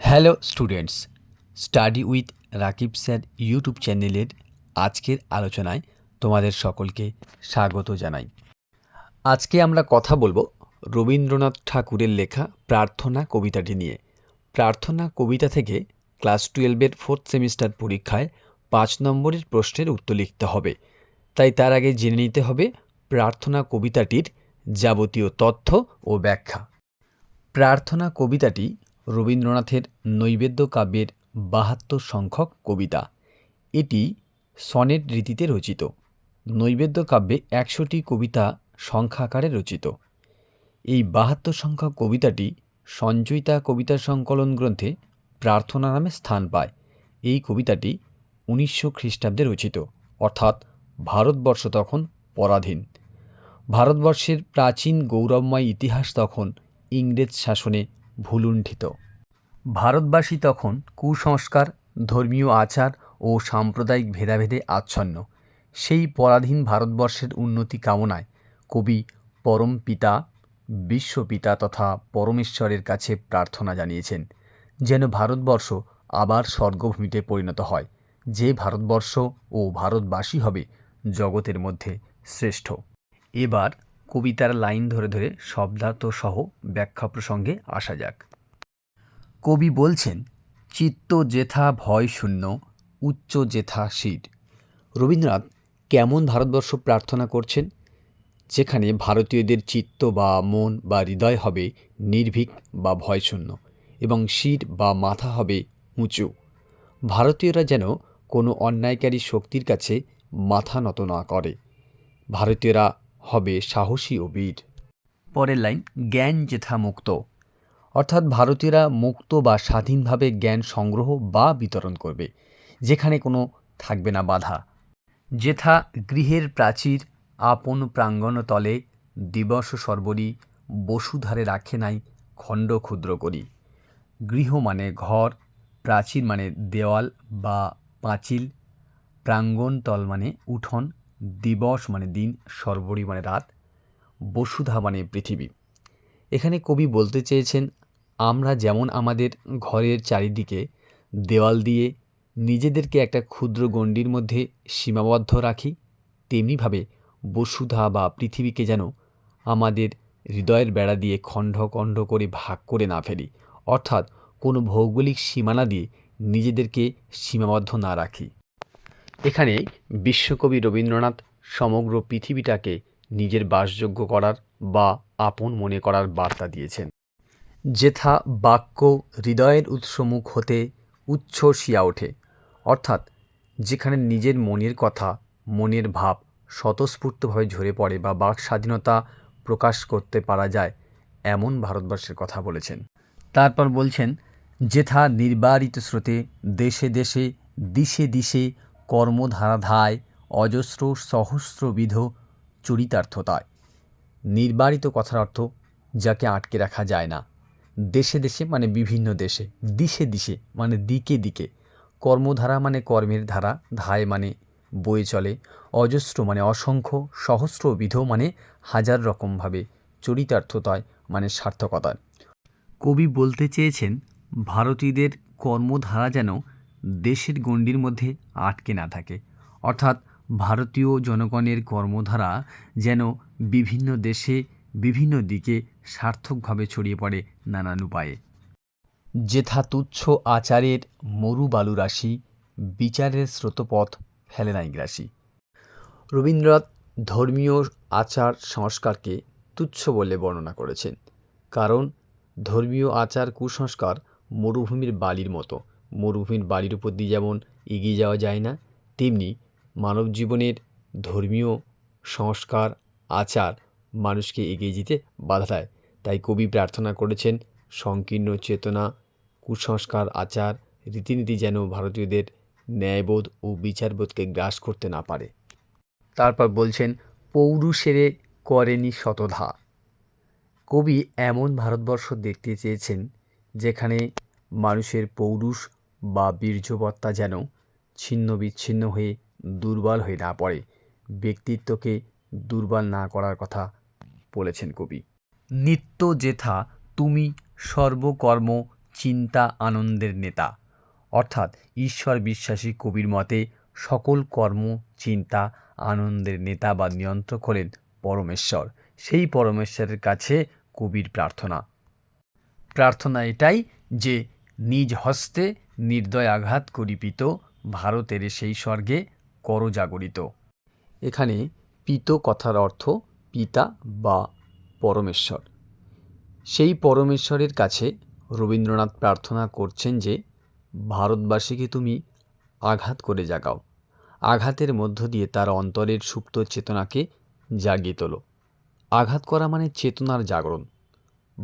Hello students study with Rakib sir YouTube চ্যানেলের আজকের আলোচনায় তোমাদের সকলকে স্বাগত জানাই। আজকে আমরা কথা বলব রবীন্দ্রনাথ ঠাকুরের লেখা প্রার্থনা কবিতাটি নিয়ে। প্রার্থনা কবিতা থেকে ক্লাস টুয়েলভের ফোর্থ সেমিস্টার পরীক্ষায় পাঁচ নম্বরের প্রশ্নের উত্তর লিখতে হবে। তাই তার আগে জেনে নিতে হবে প্রার্থনা কবিতাটির যাবতীয় তথ্য ও ব্যাখ্যা। প্রার্থনা কবিতাটি রবীন্দ্রনাথের নৈবেদ্য কাব্যের বাহাত্তর সংখ্যক কবিতা। এটি সনেট রীতিতে রচিত। নৈবেদ্য কাব্যে একশোটি কবিতা সংখ্যাকারে রচিত। এই বাহাত্তর সংখ্যক কবিতাটি সঞ্চয়িতা কবিতা সংকলন গ্রন্থে প্রার্থনা নামে স্থান পায়। এই কবিতাটি উনিশশো খ্রিস্টাব্দে রচিত, অর্থাৎ ভারতবর্ষ তখন পরাধীন। ভারতবর্ষের প্রাচীন গৌরবময় ইতিহাস তখন ইংরেজ শাসনে ভুলুণ্ঠিত। ভারতবাসী তখন কুসংস্কার, ধর্মীয় আচার ও সাম্প্রদায়িক ভেদাভেদে আচ্ছন্ন। সেই পরাধীন ভারতবর্ষের উন্নতি কামনায় কবি, পরম পিতা বিশ্বপিতা তথা পরমেশ্বরের কাছে প্রার্থনা জানিয়েছেন যেন ভারতবর্ষ আবার স্বর্গভূমিতে পরিণত হয়, যে ভারতবর্ষ ও ভারতবাসী হবে জগতের মধ্যে শ্রেষ্ঠ। এবার কবিতার লাইন ধরে ধরে শব্দার্থ সহ ব্যাখ্যা প্রসঙ্গে আসা যাক। কবি বলছেন, চিত্ত জেথা ভয় শূন্য, উচ্চ জেথা শির। রবীন্দ্রনাথ কেমন ভারতবর্ষ প্রার্থনা করছেন? যেখানে ভারতীয়দের চিত্ত বা মন বা হৃদয় হবে নির্ভীক বা ভয়শূন্য, এবং শির বা মাথা হবে উঁচু। ভারতীয়রা যেন কোনো অন্যায়কারী শক্তির কাছে মাথা নত না করে। ভারতীয়রা হবে সাহসী ও বীর। পরের লাইন জ্ঞান জেথা মুক্ত। অর্থাৎ ভারতীয়রা মুক্ত বা স্বাধীনভাবে জ্ঞান সংগ্রহ বা বিতরণ করবে যেখানে কোনো থাকবে না বাধা। যেথা গৃহের প্রাচীর আপন প্রাঙ্গণ তলে দিবস সর্বরি বসুধারে রাখে নাই খণ্ড ক্ষুদ্র করি। গৃহ মানে ঘর প্রাচীর মানে দেওয়াল বা পাঁচিল প্রাঙ্গণ তল মানে উঠোন দিবস মানে দিন সর্বরি মানে রাত, বসুধা মানে পৃথিবী। এখানে কবি বলতে চেয়েছেন, আমরা যেমন আমাদের ঘরের চারিদিকে দেওয়াল দিয়ে নিজেদেরকে একটা ক্ষুদ্র গণ্ডির মধ্যে সীমাবদ্ধ রাখি, তেমনিভাবে বসুধা বা পৃথিবীকে যেন আমাদের হৃদয়ের বেড়া দিয়ে খণ্ড খণ্ড করে ভাগ করে না ফেলি, অর্থাৎ কোনো ভৌগোলিক সীমানা দিয়ে নিজেদেরকে সীমাবদ্ধ না রাখি। এখানে বিশ্বকবি রবীন্দ্রনাথ সমগ্র পৃথিবীটাকে নিজের বাসযোগ্য করার বা আপন মনে করার বার্তা দিয়েছেন। যেথা বাক্য হৃদয়ের উৎসমুখ হতে উচ্ছ্বসিয়া ওঠে, অর্থাৎ যেখানে নিজের মনের কথা, মনের ভাব স্বতঃস্ফূর্তভাবে ঝরে পড়ে বা বাক স্বাধীনতা প্রকাশ করতে পারা যায়, এমন ভারতবর্ষের কথা বলেছেন। তারপর বলছেন, যেথা নির্বারিত স্রোতে দেশে দেশে, দিশে দিশে কর্মধারাধায় অজস্র সহস্রবিধ চরিতার্থতায়। নির্বারিত কথার অর্থ যাকে আটকে রাখা যায় না। দেশে দেশে মানে বিভিন্ন দেশে, দিশে দিশে মানে দিকে দিকে। কর্মধারা মানে কর্মের ধারা, ধায় মানে বয়ে চলে। অজস্র মানে অসংখ্য সহস্রবিধ মানে হাজার রকমভাবে। চরিতার্থতায় মানে সার্থকতায়। কবি বলতে চেয়েছেন, ভারতীয়দের কর্মধারা যেন দেশের গণ্ডির মধ্যে আটকে না থাকে। অর্থাৎ ভারতীয় জনগণের কর্মধারা যেন বিভিন্ন দেশে বিভিন্ন দিকে সার্থকভাবে ছড়িয়ে পড়ে নানান উপায়ে। যেথা তুচ্ছ আচারের মরু বালু রাশি বিচারের স্রোতপথ ফেলে নাই গ্রাসী রবীন্দ্রনাথ ধর্মীয় আচার সংস্কারকে তুচ্ছ বলে বর্ণনা করেছেন, কারণ ধর্মীয় আচার কুসংস্কার মরুভূমির বালির মতো। মরুভূমির বাড়ির উপর দিয়ে যেমন এগিয়ে যাওয়া যায় না, তেমনি মানব জীবনের ধর্মীয় সংস্কার, আচার মানুষকে এগিয়ে যেতে বাধা দেয়। তাই কবি প্রার্থনা করেছেন, সংকীর্ণ চেতনা, কুসংস্কার, আচার, রীতিনীতি যেন ভারতীয়দের ন্যায়বোধ ও বিচারবোধকে গ্রাস করতে না পারে। তারপর বলছেন, পৌরুষেরে করেনি শতধা। কবি এমন ভারতবর্ষ দেখতে চেয়েছেন, যেখানে মানুষের পৌরুষ বা বীর্যবত্তা যেন ছিন্ন বিচ্ছিন্ন হয়ে দুর্বল হয়ে না পড়ে। ব্যক্তিত্বকে দুর্বল না করার কথা বলেছেন কবি। নিত্য যেথা তুমি সর্বকর্ম চিন্তা আনন্দের নেতা। অর্থাৎ ঈশ্বর বিশ্বাসী কবির মতে সকল কর্ম, চিন্তা, আনন্দের নেতা বা নিয়ন্ত্রক হলেন পরমেশ্বর। সেই পরমেশ্বরের কাছে কবির প্রার্থনা। প্রার্থনা এটাই যে নিজ হস্তে নির্দয় আঘাত করিপিত ভারতের সেই স্বর্গে কর জাগরিত এখানে পিত কথার অর্থ পিতা বা পরমেশ্বর। সেই পরমেশ্বরের কাছে রবীন্দ্রনাথ প্রার্থনা করছেন যে, ভারতবাসীকে তুমি আঘাত করে জাগাও। আঘাতের মধ্য দিয়ে তার অন্তরের সুপ্ত চেতনাকে জাগিয়ে তোলো। আঘাত করা মানে চেতনার জাগরণ।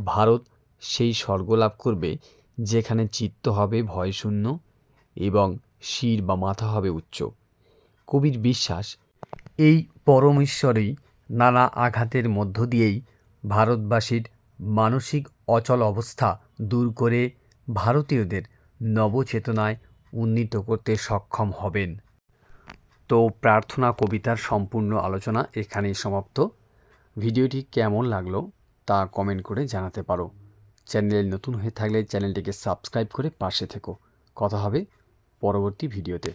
ভারত সেই স্বর্গ লাভ করবে যেখানে চিত্ত হবে ভয়শূন্য এবং শির বা মাথা হবে উচ্চ। কবির বিশ্বাস, এই পরমেশ্বরেই নানা আঘাতের মধ্য দিয়েই ভারতবাসীর মানসিক অচল অবস্থা দূর করে ভারতীয়দের নবচেতনায় উন্নীত করতে সক্ষম হবেন। তো প্রার্থনা কবিতার সম্পূর্ণ আলোচনা এখানেই সমাপ্ত। ভিডিওটি কেমন লাগল তা কমেন্ট করে জানাতে পারো। চ্যানেলে নতুন হয়ে থাকলে চ্যানেলটিকে সাবস্ক্রাইব করে পাশে থেকো। কথা হবে পরবর্তী ভিডিওতে।